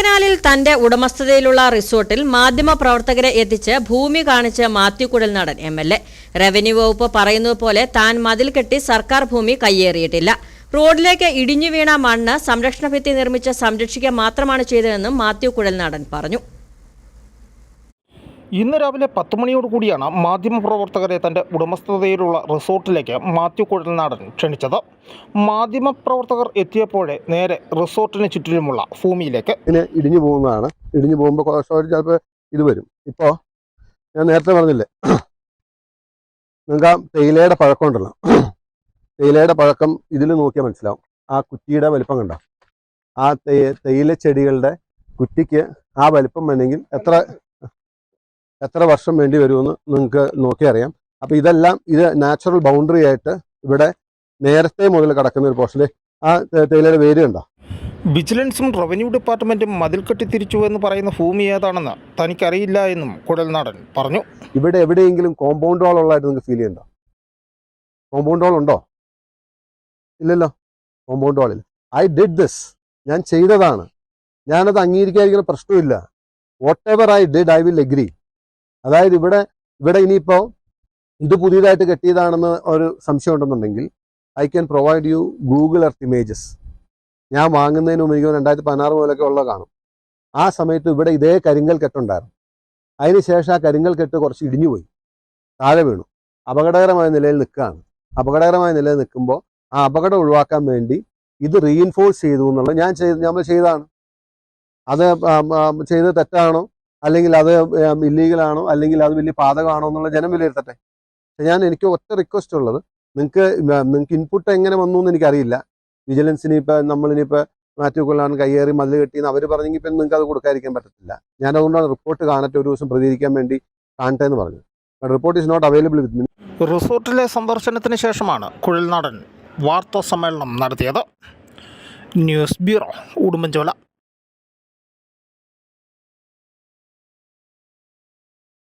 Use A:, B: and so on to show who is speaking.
A: ചിന്നക്കനാലിൽ തന്റെ ഉടമസ്ഥതയിലുള്ള റിസോർട്ടിൽ മാധ്യമപ്രവർത്തകരെ എത്തിച്ച് ഭൂമി കാണിച്ച് മാത്യു നടൻ എം എൽ എ. റവന്യൂ വകുപ്പ് പറയുന്നത് പോലെ താൻ മതിൽ കെട്ടി സർക്കാർ ഭൂമി കയ്യേറിയിട്ടില്ല. റോഡിലേക്ക് ഇടിഞ്ഞു വീണ മണ്ണ് സംരക്ഷണ ഭിത്തി നിർമ്മിച്ച് സംരക്ഷിക്കുക മാത്രമാണ് ചെയ്തതെന്നും മാത്യു കുഴൽനാടൻ പറഞ്ഞു.
B: ഇന്ന് രാവിലെ പത്ത് മണിയോട് കൂടിയാണ് മാധ്യമപ്രവർത്തകരെ തന്റെ ഉടമസ്ഥതയിലുള്ള റിസോർട്ടിലേക്ക് മാത്യു കുഴൽനാടൻ ക്ഷണിച്ചത്. മാധ്യമപ്രവർത്തകർ എത്തിയപ്പോഴേ നേരെ റിസോർട്ടിന് ചുറ്റിലുമുള്ള ഭൂമിയിലേക്ക്.
C: ഇങ്ങനെ ഇടിഞ്ഞു പോകുന്നതാണ്. ഇടിഞ്ഞു പോകുമ്പോൾ ചിലപ്പോൾ ഇത് വരും. ഇപ്പോൾ ഞാൻ നേരത്തെ പറഞ്ഞില്ലേ? നിങ്ങൾക്ക് ആ തേയിലയുടെ പഴക്കം ഉണ്ടല്ലോ. തേയിലയുടെ പഴക്കം ഇതിൽ നോക്കിയാൽ മനസ്സിലാവും. ആ കുറ്റിയുടെ വലിപ്പം കണ്ട? ആ തേയില ചെടികളുടെ കുറ്റിക്ക് ആ വലിപ്പം വേണമെങ്കിൽ എത്ര എത്ര വർഷം വേണ്ടി വരുമെന്ന് നിങ്ങൾക്ക് നോക്കി അറിയാം. അപ്പോൾ ഇതെല്ലാം ഇത് നാച്ചുറൽ ബൗണ്ടറി ആയിട്ട് ഇവിടെ നേരത്തെ മുതൽ കിടക്കുന്ന ഒരു പോർഷനിൽ ആ തേയിലയുടെ വേര് ഉണ്ടോ
B: വിജിലൻസും റവന്യൂ ഡിപ്പാർട്ട്മെന്റും മതിൽ കെട്ടി തിരിച്ചു എന്ന് പറയുന്ന ഭൂമി ഏതാണെന്ന് തനിക്കറിയില്ല എന്നും കുഴൽനാടൻ പറഞ്ഞു.
C: ഇവിടെ എവിടെയെങ്കിലും കോമ്പൗണ്ട് വാൾ ഉള്ളതായിട്ട് നിങ്ങൾക്ക് ഫീൽ ചെയ്യണ്ടോ? കോമ്പൗണ്ട് വാൾ ഉണ്ടോ? ഇല്ലല്ലോ. കോമ്പൗണ്ട് വാളിൽ ഐ ഡിഡ് ദിസ് ഞാൻ ചെയ്തതാണ്. ഞാനത് അംഗീകരിക്കാതിരിക്കുന്ന പ്രശ്നമില്ല. Whatever I did I will agree അതായത് ഇവിടെ ഇവിടെ ഇനിയിപ്പോ ഇത് പുതിയതായിട്ട് കെട്ടിയതാണെന്ന് ഒരു സംശയം ഉണ്ടെന്നുണ്ടെങ്കിൽ I can provide you Google Earth images ഞാൻ വാങ്ങുന്നതിന് മുമ്പ് എനിക്ക് രണ്ടായിരത്തി പതിനാറ് മുതലൊക്കെ ഉള്ള കാണും. ആ സമയത്ത് ഇവിടെ ഇതേ കരിങ്കൽ കെട്ടുണ്ടായിരുന്നു. അതിനുശേഷം ആ കരിങ്കൽ കെട്ട് കുറച്ച് ഇടിഞ്ഞുപോയി താഴെ വീണു. അപകടകരമായ നിലയിൽ നിൽക്കുകയാണ്. അപകടകരമായ നിലയിൽ നിൽക്കുമ്പോൾ ആ അപകടം ഒഴിവാക്കാൻ വേണ്ടി ഇത് റീഇൻഫോഴ്സ് ചെയ്തു എന്നുള്ളത് ഞാൻ ചെയ്ത് നമ്മൾ ചെയ്താണ് അത് ചെയ്തത് തെറ്റാണോ? അല്ലെങ്കിൽ അത് ഇല്ലീഗലാണോ അല്ലെങ്കിൽ അത് വലിയ പാതകമാണോ എന്നുള്ള ജനം വിലയിരുത്തട്ടെ. ഞാൻ എനിക്ക് ഒറ്റ റിക്വസ്റ്റ് ഉള്ളത്. നിങ്ങൾക്ക് നിങ്ങൾക്ക് ഇൻപുട്ട് എങ്ങനെ വന്നു എന്ന് എനിക്കറിയില്ല. വിജിലൻസിന് ഇപ്പം നമ്മളിനിപ്പോൾ മാത്യു കൊള്ളാൻ കയ്യേറി മതിൽ കെട്ടിയെന്ന് അവർ പറഞ്ഞെങ്കിൽ ഇപ്പം നിങ്ങൾക്ക് അത് കൊടുക്കാതിരിക്കാൻ പറ്റത്തില്ല. ഞാൻ അതുകൊണ്ടാണ് റിപ്പോർട്ട് കാണട്ടെ ഒരു ദിവസം പ്രതികരിക്കാൻ വേണ്ടി കാണട്ടെ എന്ന് പറഞ്ഞു report is not available with me
B: റിസോർട്ടിലെ സന്ദർശനത്തിന് ശേഷമാണ് കുഴൽനാടൻ വാർത്താ സമ്മേളനം നടത്തിയത്. News bureau Udumbanchola.